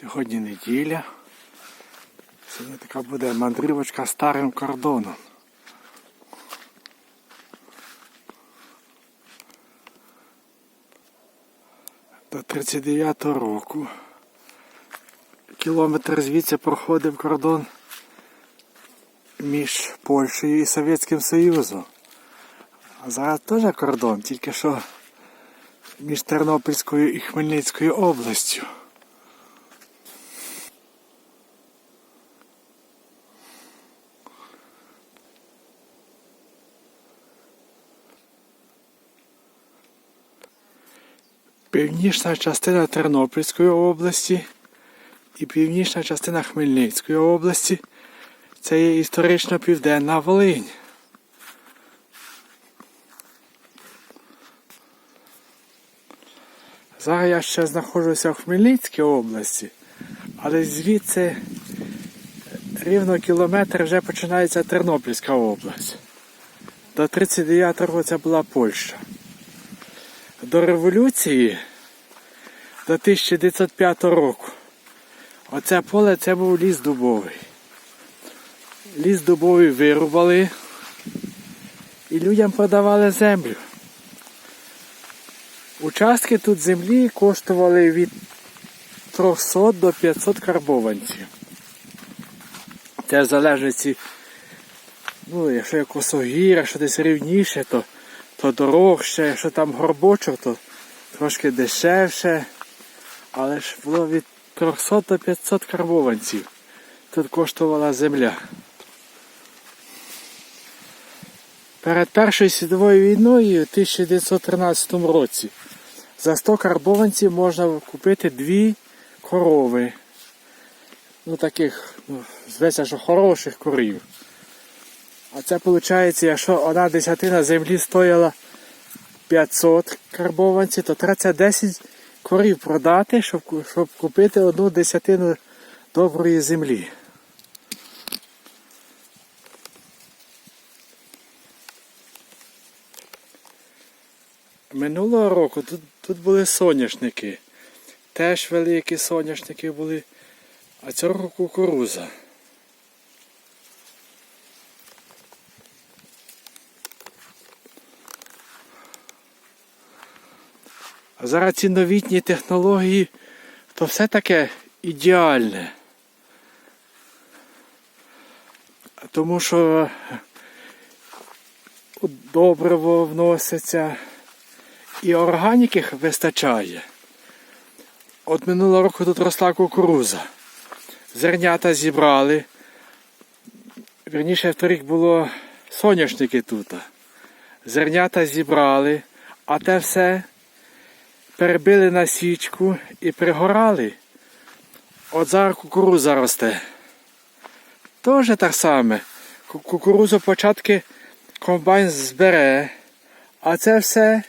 Сьогодні неділя. Сьогодні така буде мандрівочка старим кордоном. До 39-го року кілометр звідси проходив кордон між Польщею і Совєтським Союзом. А зараз теж кордон, тільки що між Тернопільською і Хмельницькою областю. Північна частина Тернопільської області і північна частина Хмельницької області це є історично південна Волинь. Зараз я ще знаходжуся в Хмельницькій області, але звідси рівно кілометр вже починається Тернопільська область. До 39-го це була Польща. До революції до 1905 року. Оце поле це був ліс дубовий. Ліс дубовий вирубали і людям продавали землю. Участки тут землі коштували від 300 до 500 карбованців. Це залежить, від- ну, якщо є косогір, якщо десь рівніше, то, то дорожче, якщо там горбочок, то трошки дешевше. Але ж було від 300 до 500 карбованців. Тут коштувала земля. Перед Першою світовою війною в 1913 році за 100 карбованців можна купити дві корови. Ну таких, ну, зветься, що хороших корів. А це виходить, якщо одна десятина землі стояла 500 карбованців, то треба це 10 корів продати, щоб, щоб купити одну десятину доброї землі. Минулого року тут, тут були соняшники. Теж великі соняшники були, а цього року кукуруза. Зараз ці новітні технології, то все таке ідеальне. Тому що добриво вноситься і органіки вистачає. От минулого року тут росла кукуруза. Зернята зібрали. Вірніше, торік було соняшники тут. Зернята зібрали, а те все перебили на січку і пригорали. От зараз кукуруза росте. Тоже так саме. Кукурузу початки комбайн збере, а це все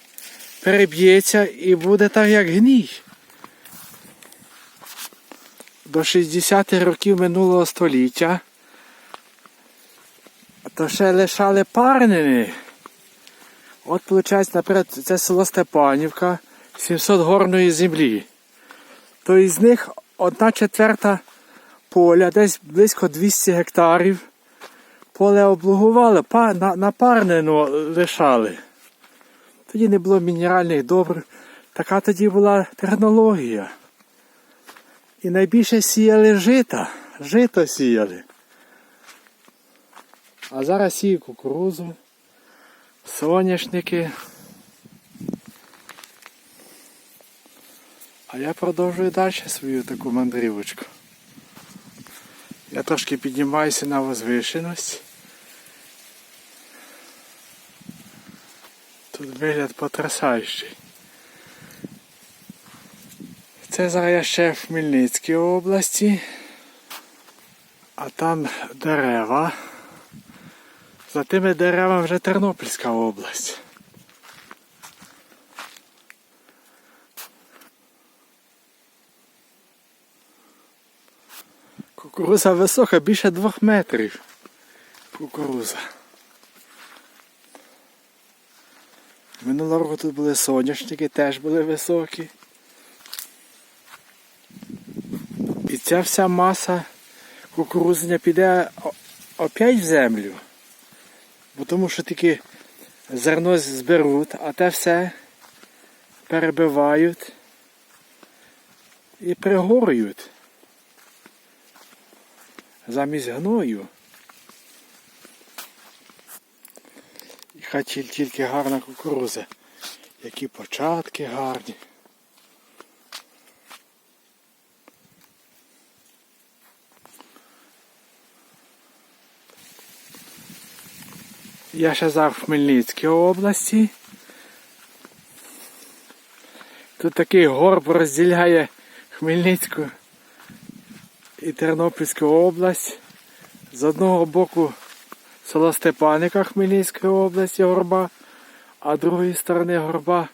переб'ється і буде так, як гній. До 60-х років минулого століття то ще лишали парнини. От, виходить, наприклад, це село Степанівка, 700 горної землі. То із них одна четверта поля, десь близько 200 гектарів. Поле облугували, па- на, на парнину лишали. Тоді не було мінеральних добрив. Така тоді була технологія. І найбільше сіяли жита. Жито сіяли. А зараз сію кукурузу, соняшники. Я продовжую далі свою таку мандрівочку. Я трошки піднімаюся на возвишеність. Тут вигляд потрясаючий. Це зараз я ще в Хмельницькій області, а там дерева. За тими деревами вже Тернопільська область. Кукуруза висока, більше двох метрів. Кукуруза. Минулого року тут були соняшники, теж були високі. І ця вся маса кукурузня піде опять в землю. Бо тому що тільки зерно зберуть, а те все перебивають і пригорюють. Замість гною. І хай тільки гарна кукуруза. Які початки гарні. Я ще зараз в Хмельницькій області. Тут такий горб розділяє Хмельницьку і Тернопільську область. З одного боку село Степаника Хмельницької області горба, а з другої сторони горба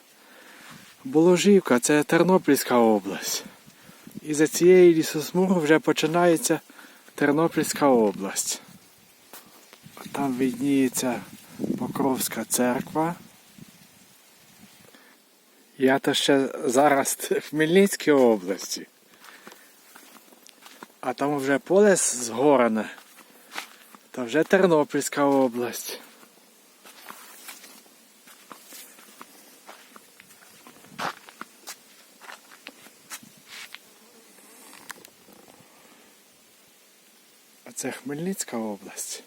Боложівка, це Тернопільська область. І за цією лісосмугою вже починається Тернопільська область. Там видніється Покровська церква. Я то ще зараз в Хмельницькій області. А там вже поле згорене. Та вже Тернопільська область. А це Хмельницька область.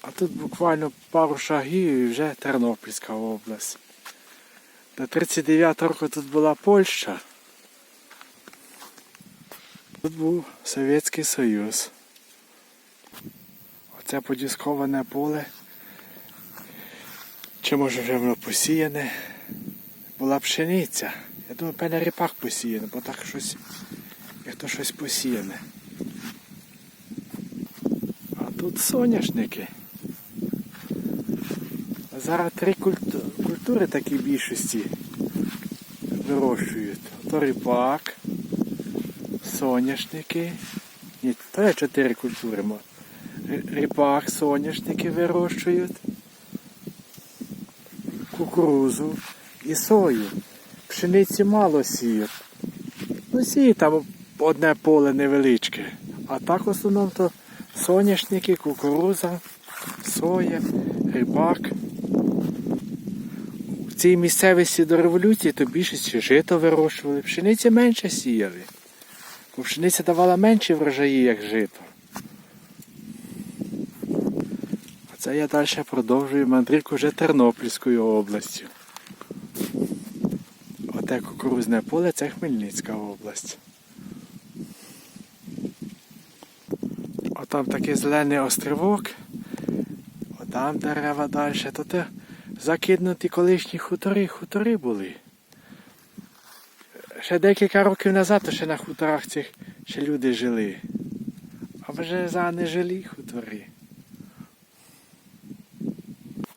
А тут буквально пару шагів і вже Тернопільська область. До 39 року тут була Польща. Тут був Совєтський Союз. Оце подісковане поле. Чи може вже воно посіяне? Була пшениця. Я думаю, певне ріпак посіяне, бо так щось, як то щось посіяне. А тут соняшники. Зараз три культу- культури такі більшості вирощують. То ріпак, соняшники. Ні, то є чотири культури. мо. Р- соняшники вирощують, кукурузу і сою. Пшениці мало сіють. Ну сіють там одне поле невеличке. А так в основному то соняшники, кукуруза, соя, ріпак. Цій місцевості до революції то більшість жито вирощували, пшениці менше сіяли. Бо пшениця давала менші врожаї, як жито. А це я далі продовжую мандрівку вже Тернопільською областю. Оте кукурузне поле це Хмельницька область. Отам такий зелений острівок. Отам дерева далі. То закинуті колишні хутори, хутори були. Ще декілька років назад ще на хуторах цих ще люди жили. А вже за не жилі хутори.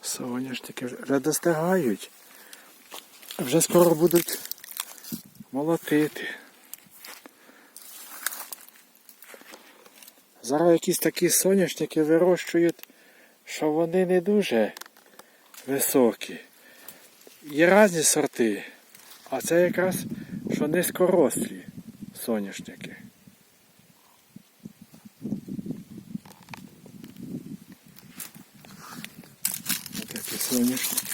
Соняшники вже достигають. Вже скоро будуть молотити. Зараз якісь такі соняшники вирощують, що вони не дуже високі. Є різні сорти, а це якраз що низькорослі соняшники. Ось такі соняшники.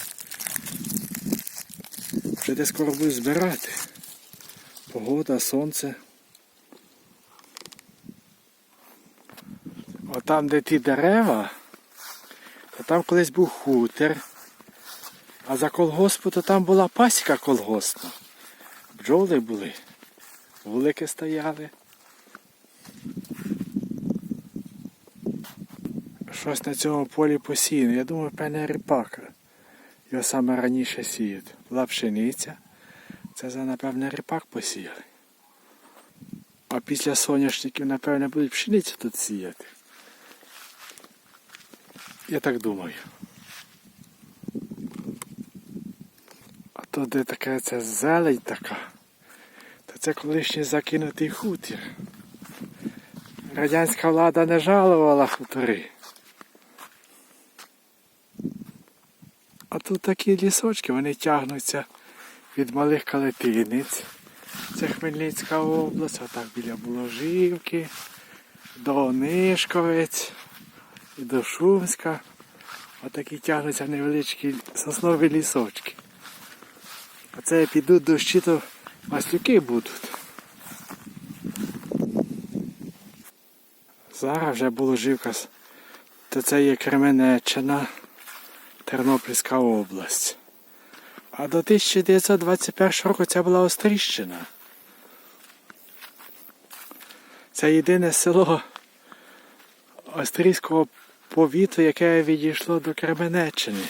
Вже де скоро будуть збирати. Погода, сонце. Отам, де ті дерева, то там колись був хутір. А за колгоспу то там була пасіка колгоспна. Бджоли були, вулики стояли. Щось на цьому полі посіяно. Я думаю, певне ріпака. Його саме раніше сіють. Була пшениця. Це за, напевне, ріпак посіяли. А після соняшників, напевне, будуть пшеницю тут сіяти. Я так думаю. То така ця зелень така, то це колишній закинутий хутір. Радянська влада не жалувала хутори. А тут такі лісочки, вони тягнуться від малих калетинець. Це Хмельницька область, отак біля Буложівки, до Онишковець і до Шумська. Отакі тягнуться невеличкі соснові лісочки. А це підуть дощі, то маслюки будуть. Зараз вже Буложівка, то це є Кременеччина, Тернопільська область. А до 1921 року це була Остріщина. Це єдине село Острізького повіту, яке відійшло до Кременеччини.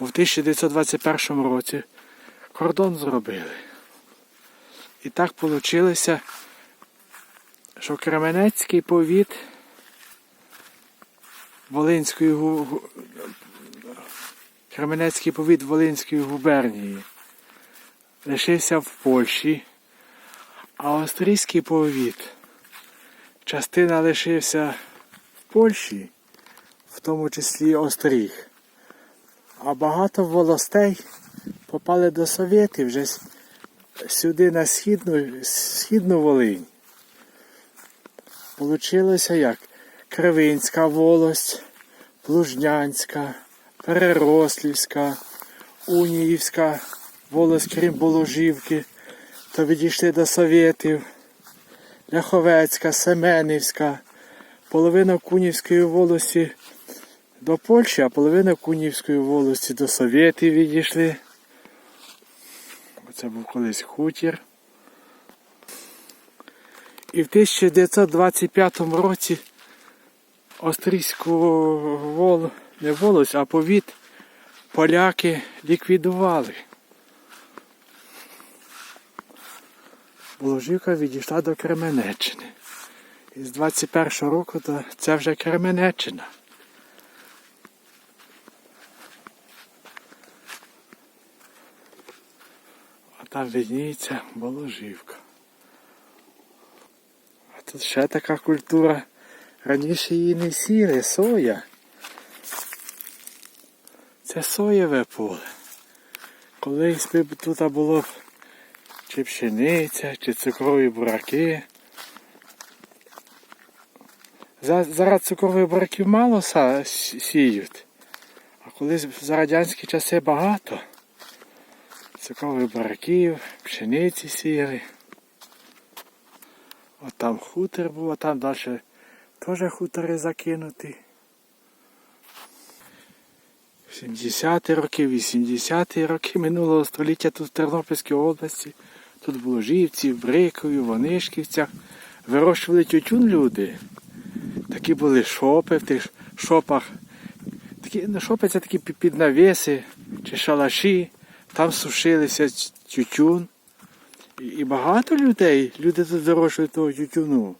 Бо в 1921 році кордон зробили. І так вийшло, що Кременецький повіт Волинської гу- Кременецький повіт Волинської губернії лишився в Польщі, а Острізький повіт частина лишився в Польщі, в тому числі Остріг. А багато волостей попали до Совєтів вже сюди на східну, східну Волинь. Получилося як? Кривинська волость, Плужнянська, Перерослівська, Уніївська волость, крім Боложівки, то відійшли до Совєтів, Ляховецька, Семенівська, половина Кунівської волості до Польщі, а половина Кунівської волості до Совєтів відійшли. Оце був колись хутір. І в 1925 році Острізьку волу, не волость, а повіт поляки ліквідували. Боложівка відійшла до Кременеччини. І з 21 року то це вже Кременеччина. Там видніється Боложівка. А тут ще така культура. Раніше її не сіли, соя. Це соєве поле. Колись би тут було б чи пшениця, чи цукрові бураки. Зараз цукрових бураків мало сіють, а колись за радянські часи багато. Цукрових бураків, пшениці сіяли. От там хутор був, а там далі теж хутори закинуті. 70-ті роки, 80-ті роки минулого століття тут в Тернопільській області, тут було Жівці, в Брикові, в Онишківцях. Вирощували тютюн люди. Такі були шопи в тих шопах. Такі, ну, шопи це такі пі- під навіси чи шалаші. Там сушилися тютюн. І, багато людей, люди тут вирощують того тютюну.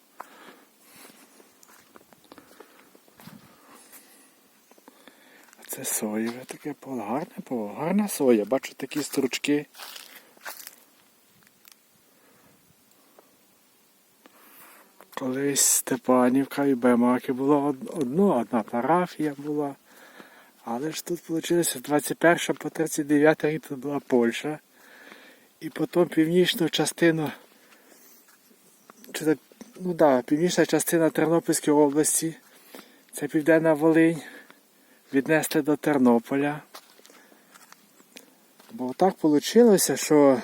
Це соєве таке поле. Гарне поле, гарна соя. Бачу такі стручки. Колись Степанівка і Баймаки було од- одно, одна парафія була. Але ж тут вийшло з 21 по 39 рік тут була Польща. І потім північну частину, чи ну да, північна частина Тернопільської області, це Південна Волинь, віднесли до Тернополя. Бо так вийшло, що,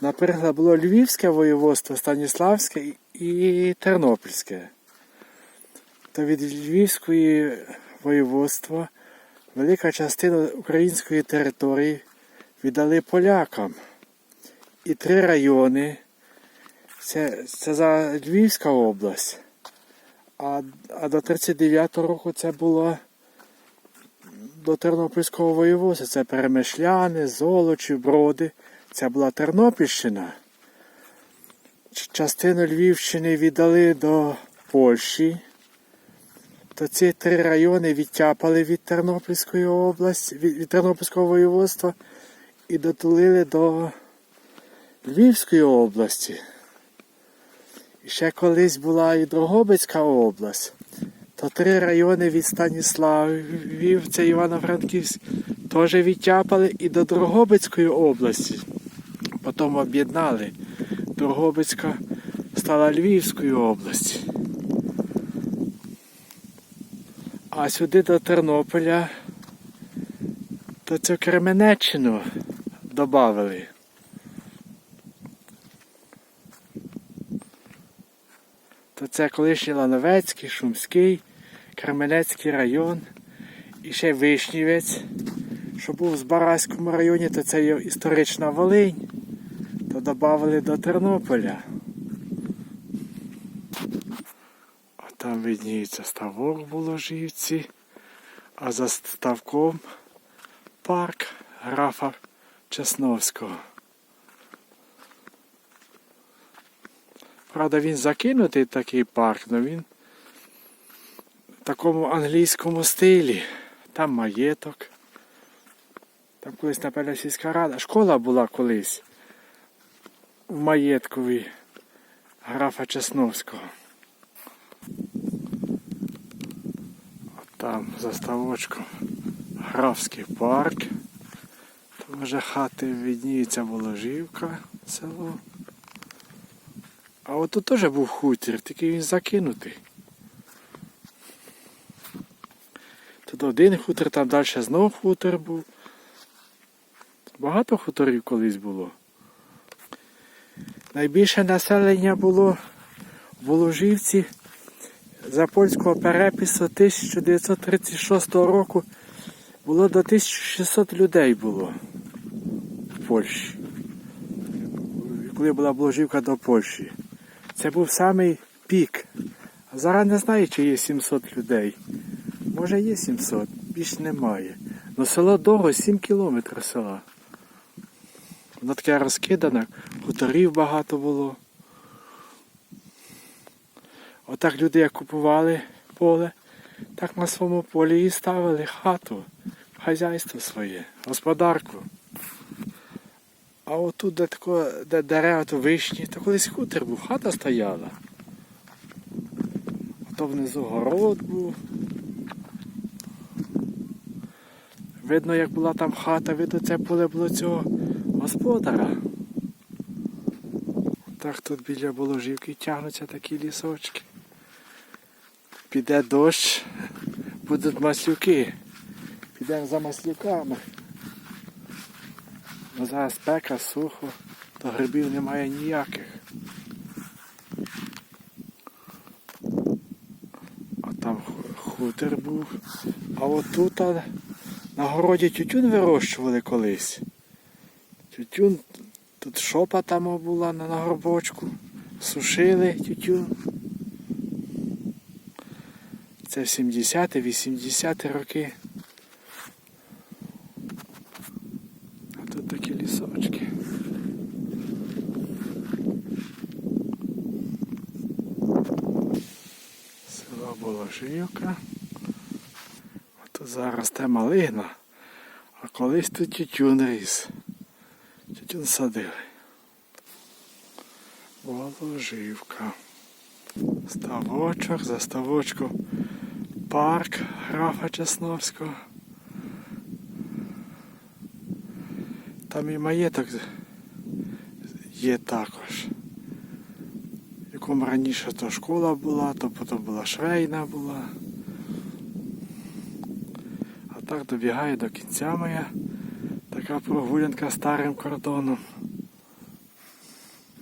наприклад, було Львівське воєводство, Станіславське і Тернопільське. То від Львівської воєводства велика частина української території віддали полякам. І три райони. Це, це за Львівська область. А, а до 39-го року це було до Тернопільського воєводства. Це Перемишляни, Золочі, Броди. Це була Тернопільщина. Частину Львівщини віддали до Польщі. То ці три райони відтяпали від Тернопільської області, від, від Тернопільського воєводства і дотулили до Львівської області. І ще колись була і Дрогобицька область. то три райони від Станіславів, це Івано-Франківськ, теж відтяпали і до Дрогобицької області. Потім об'єднали. Дрогобицька стала Львівською областю. А сюди до Тернополя, то цю Кременеччину додали. То це колишній Лановецький, Шумський, Кременецький район і ще Вишнівець, що був в Збаразькому районі, то це є історична Волинь, то додали до Тернополя. А там видніється ставок в Воложівці, а за ставком парк графа Чесновського. Правда, він закинутий такий парк, але він в такому англійському стилі. Там маєток. Там колись, напевно, сільська рада. Школа була колись в маєткові графа Чесновського. Там за ставочком графський парк. Там вже хати видніється Воложівка, село. А от тут теж був хутір, тільки він закинутий. Тут один хутір, там далі знов хутір був. Багато хуторів колись було. Найбільше населення було в Воложівці за польського перепису 1936 року було до 1600 людей було в Польщі. Коли була Воложівка до Польщі. Це був самий пік. А зараз не знаю, чи є 700 людей. Може є 700, більш немає. Ну село довго 7 кілометрів села. Воно таке розкидане, хуторів багато було. Отак люди як купували поле, так на своєму полі і ставили хату, хазяйство своє, господарку. А отут, де, тако, де дерева, то вишні, то колись хутір був, хата стояла. То внизу город був. Видно, як була там хата, видно, це поле було цього господара. Так тут біля Боложівки тягнуться такі лісочки. Піде дощ, будуть маслюки. Підемо за маслюками. Ну зараз спека, сухо, то грибів немає ніяких. А там ху- хутір був. А отут на городі тютюн вирощували колись. Тютюн, тут шопа там була на горбочку. Сушили тютюн. Це 70-80 роки. А тут такі лісочки. Село Боложівка. А тут зараз те малина. А колись тут тютюн ріс. Тютюн садили. Боложівка. Ставочок, за ставочком парк графа Чесновського. Там і маєток є також. В якому раніше то школа була, то потім була швейна була. А так добігає до кінця моя така прогулянка старим кордоном.